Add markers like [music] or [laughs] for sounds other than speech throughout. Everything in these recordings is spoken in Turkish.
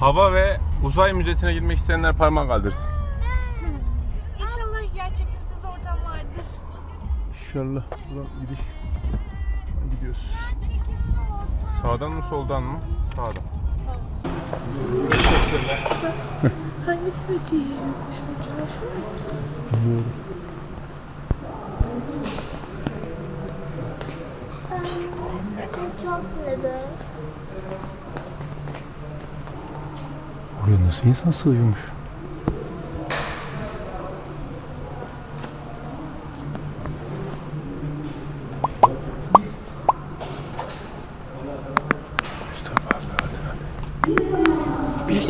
Hava ve uzay müzesine girmek isteyenler parmak kaldırsın. İnşallah gerçekçisiz ortam vardır. İnşallah. Buradan gidiş. Gidiyoruz. Sağdan mı soldan mı? Sağdan. Hangisi ötüyor? Şu mu? Oraya nasıl insan sığıyormuş?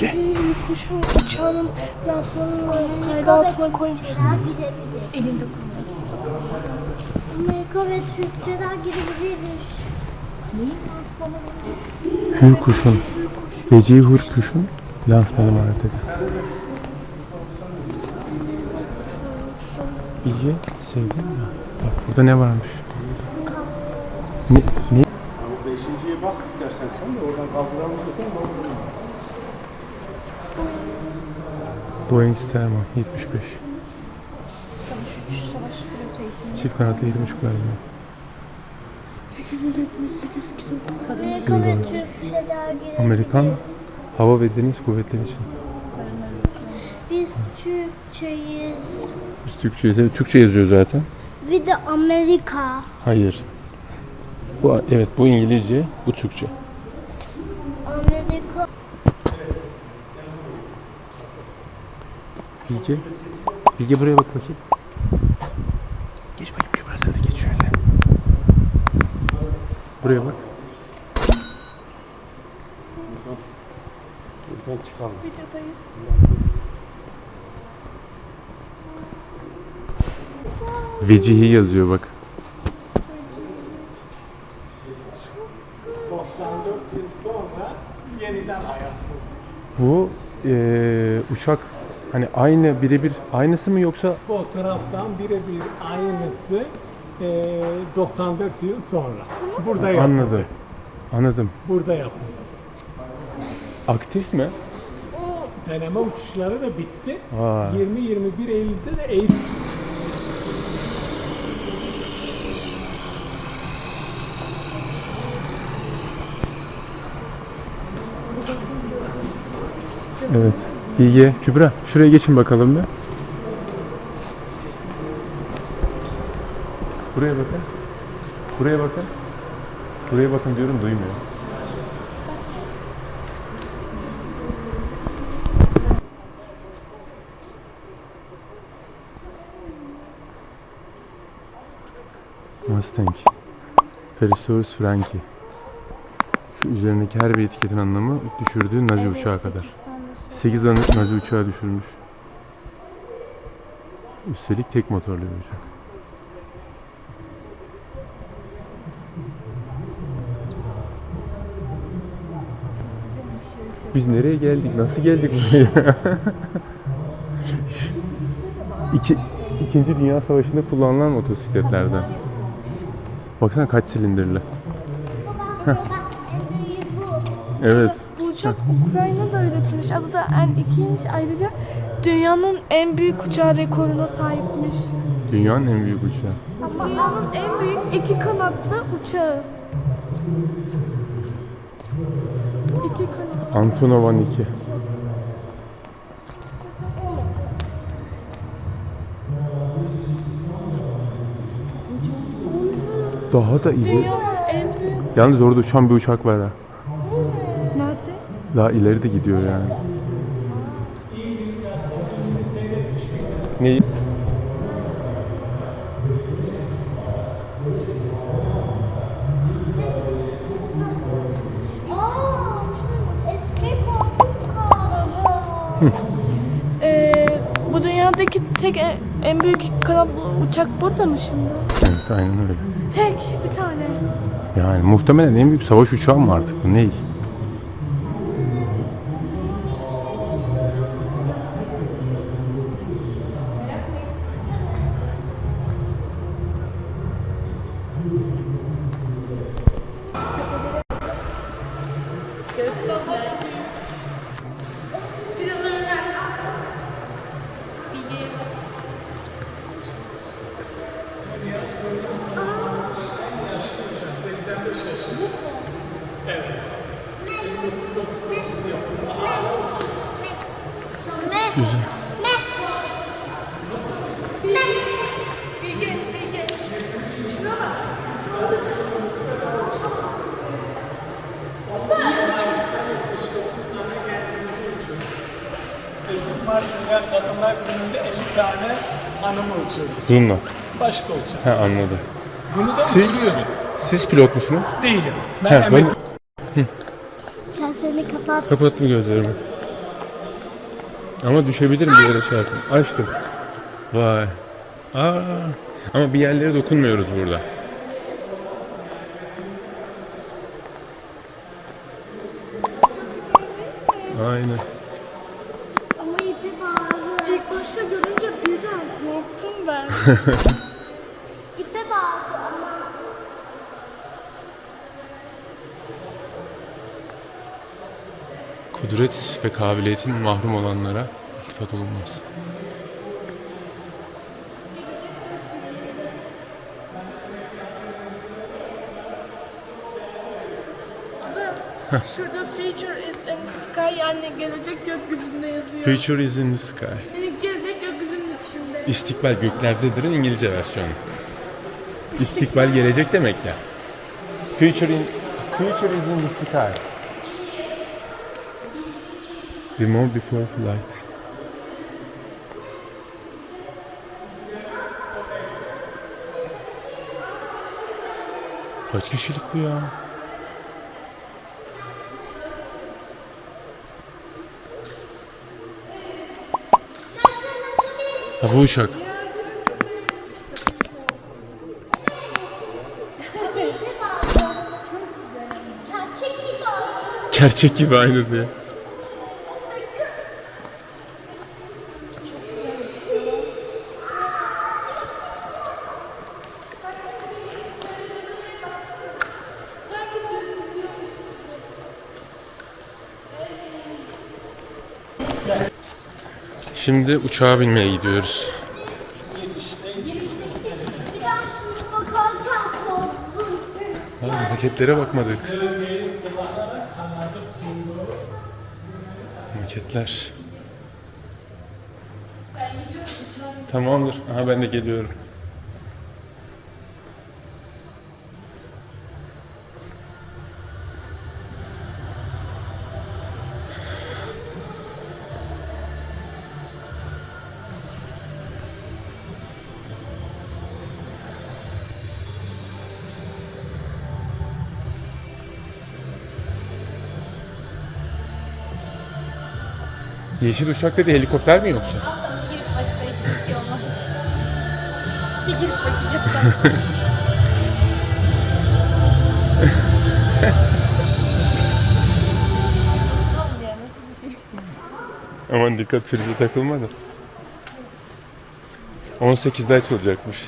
Ee, Kuşun uçağının lansmanını perde altına koymuş. Elinde koymuş. Amerika ve Türkçeden girebiliriz. Neyin lansmanı? Hürkuş'un, Veci Hürkuş'un lansmanı var dedi. Bilge sevdin mi? Bak burada ne varmış? Ne? ne? Beşinciye bak istersen sen de oradan kaldıramazsan Boeing Sterman 75. Savaş uç, savaş pilot eğitimi. Çift kanatlı 7.5 verdim. 878 kilo. Kadın. Amerikan Hava ve Deniz Kuvvetleri için. Biz Türkçeyiz. Biz Türkçe, Türkçe yazıyor zaten. Bir de Amerika. Hayır. Bu evet bu İngilizce, bu Türkçe. Amerika. Bilge. Bilge buraya bak bakayım. Geç bakayım şu sen de geç şöyle. Buraya bak. Çıkalım. Videodayız. Vecihi yazıyor bak. 94 yıl sonra yeniden ayak Bu eee, uçak hani aynı birebir aynısı mı yoksa Fotoğraftan birebir aynısı eee, 94 yıl sonra. Burada yapıldı. anladım. Anladım. Burada yapıldı. Aktif mi? Deneme uçuşları da bitti. Vay. 20-21 Eylül'de de Eylül Evet. Bilge, Kübra şuraya geçin bakalım bir. Buraya bakın. Buraya bakın. Buraya bakın diyorum duymuyor. Mustang. Perisaurus franki. Şu üzerindeki her bir etiketin anlamı düşürdüğü nazi uçağı kadar. 8 tane nazi uçağı düşürmüş. Üstelik tek motorlu bir uçak. Biz nereye geldik? Nasıl geldik buraya? [laughs] İki, İkinci Dünya Savaşı'nda kullanılan motosikletlerden. Baksana kaç silindirli. Evet. Bu uçak Ukrayna'da üretilmiş. Adı da N2'ymiş. Ayrıca dünyanın en büyük uçağı rekoruna sahipmiş. Dünyanın en büyük uçağı. Dünyanın en büyük iki kanatlı uçağı. İki kanat. Antonov 2. Daha da iyi. Dünyanın en büyük... Yalnız orada uçan bir uçak var ha. Nerede? Daha ileri de gidiyor yani. Ne? Aa, eski koltuk kahvesi. Ee, bu dünyadaki tek en, en büyük kanatlı uçak burada mı şimdi? Evet aynen öyle. Tek bir tane. Yani muhtemelen en büyük savaş uçağı mı artık bu ne? Güzel. Uçurdu. Zunla. Başka uçak. Ha anladım. Bunu da Siz- uçuruyoruz. Siz pilot musunuz? Değilim. Ben ben emekli Gözlerini kapat. kapattım gözlerimi. Ama düşebilirim bir yere çarptım. Açtım. Vay. Aa. Ama bir yerlere dokunmuyoruz burada. Aynen. Ama ipi bağlı. İlk başta görünce birden korktum ben. [laughs] İpe bağlı ama. Kudret ve kabiliyetin mahrum olanlara iltifat olunmaz. Şurada future is in the sky yani gelecek gökyüzünde yazıyor. Future is in the sky. Yani gelecek gökyüzünün içinde. İstikbal göklerdedir'in İngilizce versiyonu. İstikbal gelecek demek ya. Future in Future is in the sky. Remove before flight. Kaç kişilik bu ya? Ha bu uçak. Gerçek gibi aynı diye. Şimdi uçağa binmeye gidiyoruz. Ha, maketlere bakmadık. Maketler. Tamamdır. Aha ben de geliyorum. Yeşil uçak dedi helikopter mi yoksa? girip baksa hiçbir şey olmaz. Bir girip bakacağım. ne oluyor? Nasıl bir şey? Aman dikkat prize takılma da. 18'de açılacakmış.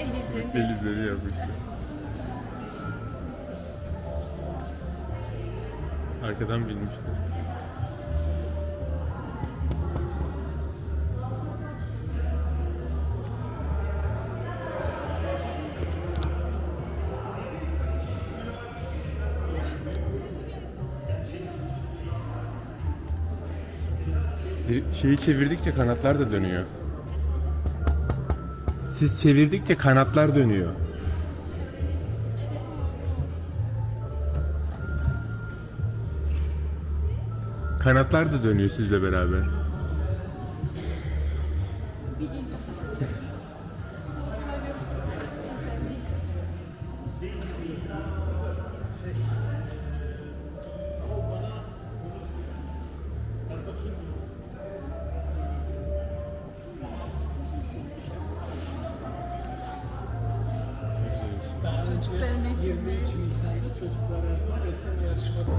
Elizin. Elizleri yazmıştı. Arkadan bilmişti. Şeyi çevirdikçe kanatlar da dönüyor. Siz çevirdikçe kanatlar dönüyor. Kanatlar da dönüyor sizle beraber. Çocukların resmi. 23 Nisan'da çocuklar arasında resim yarışması.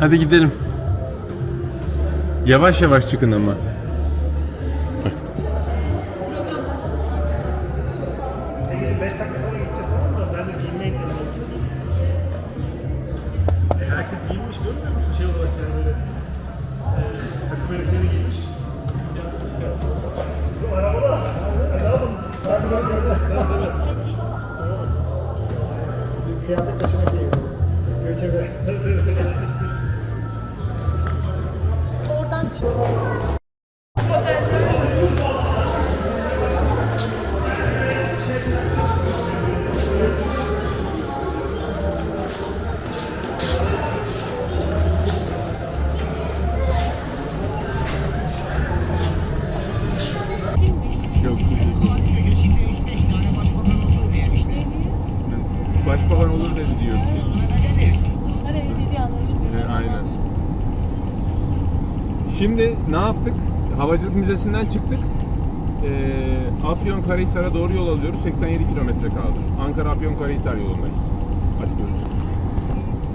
Hadi gidelim. Yavaş yavaş çıkın ama. Başbakan olur dedi diyorsun. Hani dediği anlaşılmıyor. E, aynen. Şimdi ne yaptık? Havacılık Müzesi'nden çıktık. Ee, Afyon Karahisar'a doğru yol alıyoruz. 87 kilometre kaldı. Ankara Afyon Karahisar yolundayız. Hadi görüşürüz.